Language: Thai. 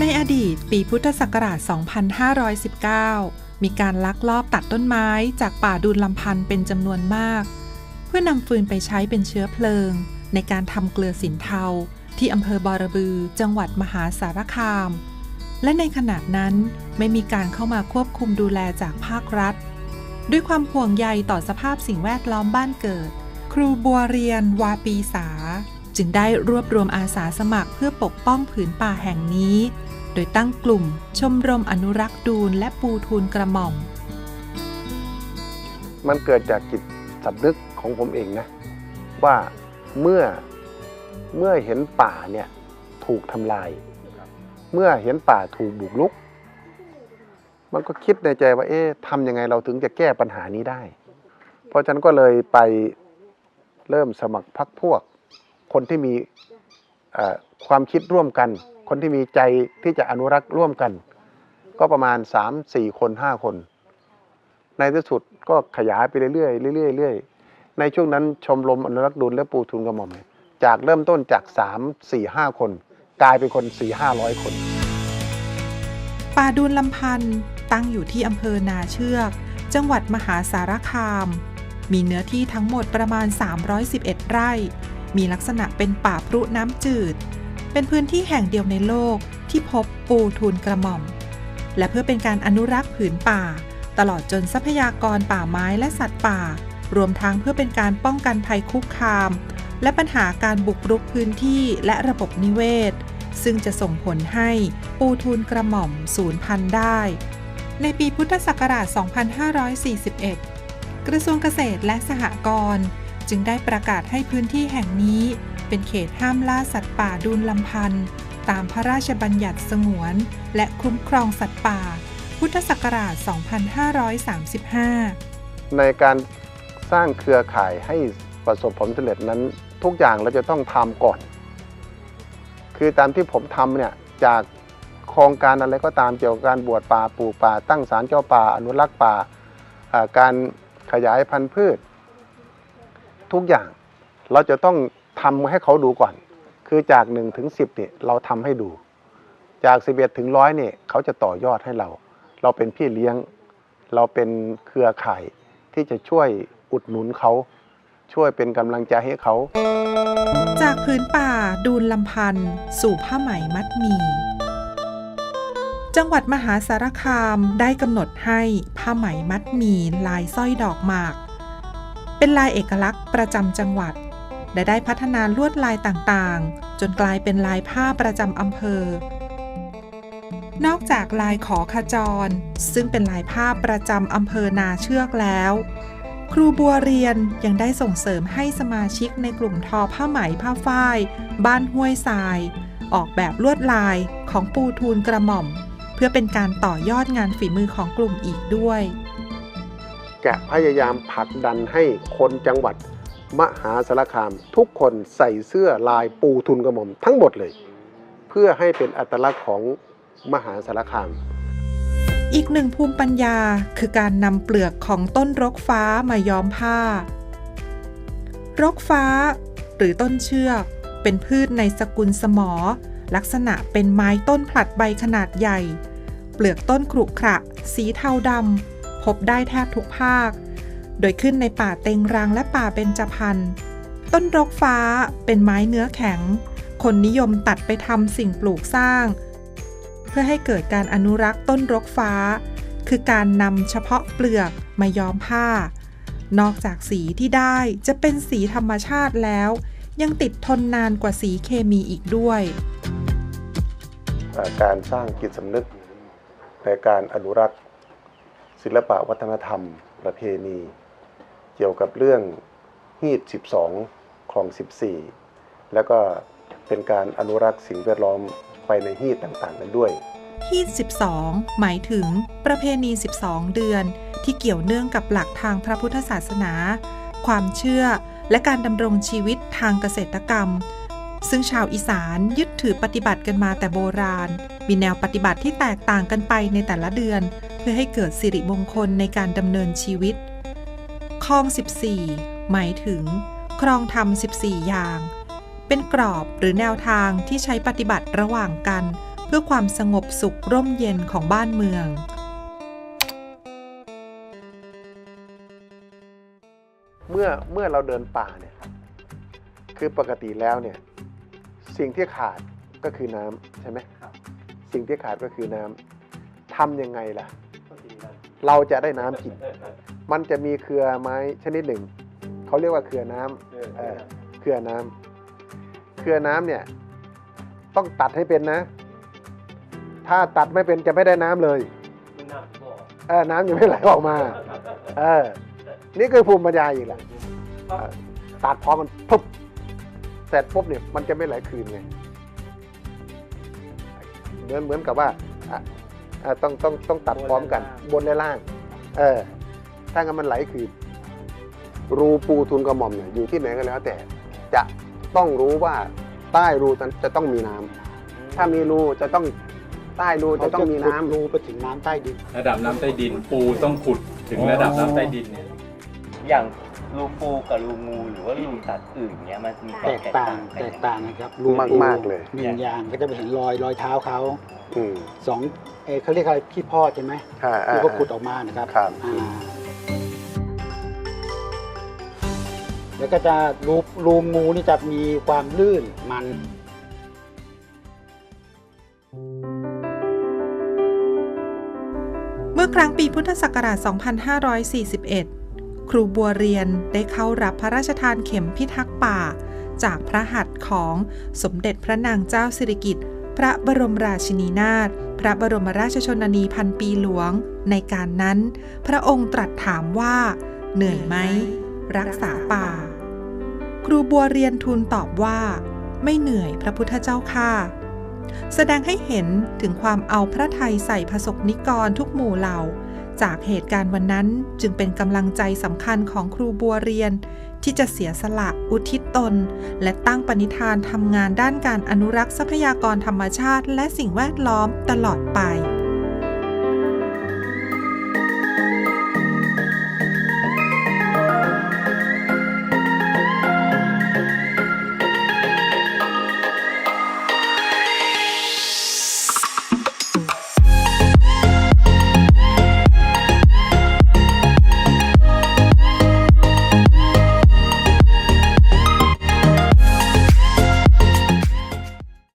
ในอดีตปีพุทธศักราช 2519 มีการลักลอบตัดต้นไม้จากป่าดูลลำพันธ์เป็นจำนวนมาก เพื่อนำฟืนไปใช้เป็นเชื้อเพลิง ในการทำเกลือสินเทา ที่อำเภอบอระบือ จังหวัดมหาสารคาม และในขณะนั้นไม่มีการเข้ามาควบคุมดูแลจากภาครัฐ ด้วยความห่วงใยต่อสภาพสิ่งแวดล้อมบ้านเกิด ครูบัวเรียน วาปีสา จึงได้รวบรวมอาสาสมัครเพื่อปกป้องผืนป่าแห่งนี้ โดยตั้งกลุ่มชมรมอนุรักษ์ดูนและปูทูลกระหม่อม มันเกิดจากจิตสำนึกของผมเองนะ ว่าเมื่อเมื่อเห็นป่าเนี่ยถูกทำลาย เมื่อเห็นป่าถูกบุกรุก มันก็คิดในใจว่าเอ๊ะทำยังไงเราถึงจะแก้ปัญหานี้ได้ เพราะฉะนั้นก็เลยไปเริ่มสมัครพักพวก คนที่มี ความคิดร่วมกัน คนที่มีใจที่จะอนุรักษ์ร่วมกัน ก็ประมาณ 3-4 คน 5 คน ในที่สุดก็ขยายไปเรื่อยๆเรื่อยๆเรื่อยๆในช่วงนั้นชมรมอนุรักษ์ดุลและปูทุนกระหม่อม จากเริ่มต้นจาก 3 4 5 คน กลายเป็นคน 4 5 0 0 คน ป่าดูนลำพันธ์ตั้งอยู่ที่อำเภอนาเชือก จังหวัดมหาสารคาม มีเนื้อที่ทั้งหมดประมาณ 311 ไร่ มีลักษณะเป็นป่าพรุน้ำจืด เป็นพื้นที่แห่งเดียวในโลกที่พบปูทูลกระหม่อม และเพื่อเป็นการอนุรักษ์ผืนป่า ตลอดจนทรัพยากรป่าไม้และสัตว์ป่า รวมทั้งเพื่อเป็นการป้องกันภัยคุกคาม และปัญหาการบุกรุกพื้นที่และระบบนิเวศ ซึ่งจะส่งผลให้ปูทูลกระหม่อมสูญพันธุ์ได้ ในปีพุทธศักราช 2541 กระทรวงเกษตรและสหกรณ์ จึงได้ประกาศให้พื้นที่แห่งนี้ เป็นเขตห้ามล่าสัตว์ป่าดูนลำพันธ์ตามพระราชบัญญัติสงวน และคุ้มครองสัตว์ป่า พุทธศักราช 2535 ในการสร้างเครือข่ายให้ประสบผลสำเร็จนั้นทุกอย่างเราจะต้องทำก่อน คือตามที่ผมทำเนี่ยจากโครงการอะไรก็ตามเกี่ยวกับการบวชป่าปลูกป่า ตั้งศาลเจ้าป่า อนุรักษ์ป่าอ่าการขยายพันธุ์พืช ทุกอย่าง เราจะต้องทำให้เขาดูก่อน คือจาก1ถึง10เนี่ยเราทำให้ดู จาก11ถึง100เนี่ยเขาจะต่อยอดให้เรา เราเป็นพี่เลี้ยง เราเป็นเครือข่ายที่จะช่วยอุดหนุนเขาช่วยเป็นกำลังใจให้เขา จากพื้นป่าดูนลำพันธ์สู่ผ้าไหมมัดหมี่จังหวัดมหาสารคามได้กำหนดให้ผ้าไหมมัดหมีลายสร้อยดอกหมาก เป็นลายเอกลักษณ์ประจำจังหวัด และได้พัฒนาลวดลายต่างๆ จนกลายเป็นลายผ้าประจำอำเภอ นอกจากลายขอขจร ซึ่งเป็นลายผ้าประจำอำเภอนาเชือกแล้ว ครูบัวเรียนยังได้ส่งเสริมให้สมาชิกในกลุ่มทอผ้าไหมผ้าฝ้าย บ้านห้วยทราย ออกแบบลวดลายของปูทูลกระหม่อม เพื่อเป็นการต่อยอดงานฝีมือของกลุ่มอีกด้วย แกะพยายามผลักดันให้คนจังหวัด มหาสารคาม ทุกคนใส่เสื้อลายปูทุนกระหม่อมทั้งหมดเลย เพื่อให้เป็นอัตลักษณ์ของมหาสารคาม อีกหนึ่งภูมิปัญญาคือการนำเปลือกของต้นรกฟ้ามาย้อมผ้า รกฟ้า หรือต้นเชือก เป็นพืชในสกุลสมอ ลักษณะเป็นไม้ต้นผลัดใบขนาดใหญ่ เปลือกต้นขรุขระ สีเทาดำ พบได้แทบทุกภาค โดยขึ้นในป่าเต็งรังและป่าเบญจพรรณต้นรกฟ้าเป็นไม้เนื้อแข็ง คนนิยมตัดไปทำสิ่งปลูกสร้าง เพื่อให้เกิดการอนุรักษ์ต้นรกฟ้า คือการนำเฉพาะเปลือกมาย้อมผ้า นอกจากสีที่ได้จะเป็นสีธรรมชาติแล้ว ยังติดทนนานกว่าสีเคมีอีกด้วย การสร้างจิตสำนึกในการอนุรักษ์ ศิลปะวัฒนธรรม ประเพณี เกี่ยวกับเรื่องฮีด12คลอง 14 แล้วก็เป็นการอนุรักษ์สิ่งแวดล้อมไปในฮีดต่างๆ กันด้วยฮีด12 หมายถึงประเพณี 12 เดือน ที่เกี่ยวเนื่องกับหลักทางพระพุทธศาสนา ความเชื่อ และการดำรงชีวิตทางเกษตรกรรม ซึ่งชาวอีสานยึดถือปฏิบัติกันมาแต่โบราณ มีแนวปฏิบัติที่แตกต่างกันไปในแต่ละเดือน เพื่อให้เกิดสิริมงคลในการดำเนินชีวิตคลอง 14 หมายถึง ครองธรรม 14 อย่าง เป็นกรอบหรือแนวทางที่ใช้ปฏิบัติระหว่างกัน เพื่อความสงบสุขร่มเย็นของบ้านเมือง เมื่อเมื่อเราเดินป่าเนี่ยคือปกติแล้วเนี่ย สิ่งที่ขาดก็คือน้ำใช่ไหมสิ่งที่ขาดก็คือน้ำทำยังไงล่ะเราจะได้น้ำกิน มันจะมีเครือไม้ชนิดหนึ่ง เขาเรียกว่าเครือน้ำเออเครือน้ำเครือน้ำเนี่ย ต้องตัดให้เป็นนะ ถ้าตัดไม่เป็นจะไม่ได้น้ำเลยเออน้ำยังไม่ไหลออกมา เออ นี่คือภูมิปัญญาอีกแหละเออตัดพร้อมกันปุ๊บ เสร็จปุ๊บเนี่ยมันจะไม่ไหลคืนไงเหมือนเหมือนกับว่าอะอะต้องต้องต้องตัดพร้อมกัน บนและล่าง เออ ถ้างั้นมันไหลคืนรูปูทุนกระหม่อมเนี่ยอยู่ที่ไหนก็แล้ว แต่จะต้องรู้ว่าใต้รูนั้นจะต้องมีน้ำถ้ามีรูจะต้องใต้รูจะต้องมีน้ำรูไปถึงน้ำใต้ดิน ระดับน้ำใต้ดินปูต้องขุดถึงระดับน้ำใต้ดินเนี่ยอย่าง รูปูกับรูงูหรือว่ารูสัตว์อื่นเนี้ยมันมีควาแตมกแตกต่าต่างงกันแตยักงไงต่างนะครับมากมากเลย หนึ่งอย่างก็จะไปเห็นรอยรอยเท้าเขาอืมสองเอ่อเขาเรียกอะไรขี้พอดใช่ไหมอ่าอ่า ที่เขาขุดออกมานะครับครับ อ่าแล้วก็จะรูรูงูนี่จะมีความลื่นมัน เมื่อครั้งปีพุทธศักราช 2541 ครูบัวเรียนได้เข้ารับพระราชทานเข็มพิทักษ์ป่า จากพระหัตถ์ของสมเด็จพระนางเจ้าสิริกิติ์พระบรมราชินีนาถพระบรมราชชนนีพันปีหลวง ในการนั้น พระองค์ตรัสถามว่า เหนื่อยไหม รักษาป่า ครูบัวเรียนทูลตอบว่า ไม่เหนื่อยพระพุทธเจ้าค่ะ แสดงให้เห็นถึงความเอาพระไทยใส่พระสกนิกรทุกหมู่เหล่า จากเหตุการณ์วันนั้นจึงเป็นกำลังใจสำคัญของครูบัวเรียน ที่จะเสียสละอุทิศตน และตั้งปณิธานทำงานด้านการอนุรักษ์ทรัพยากรธรรมชาติ และสิ่งแวดล้อมตลอดไป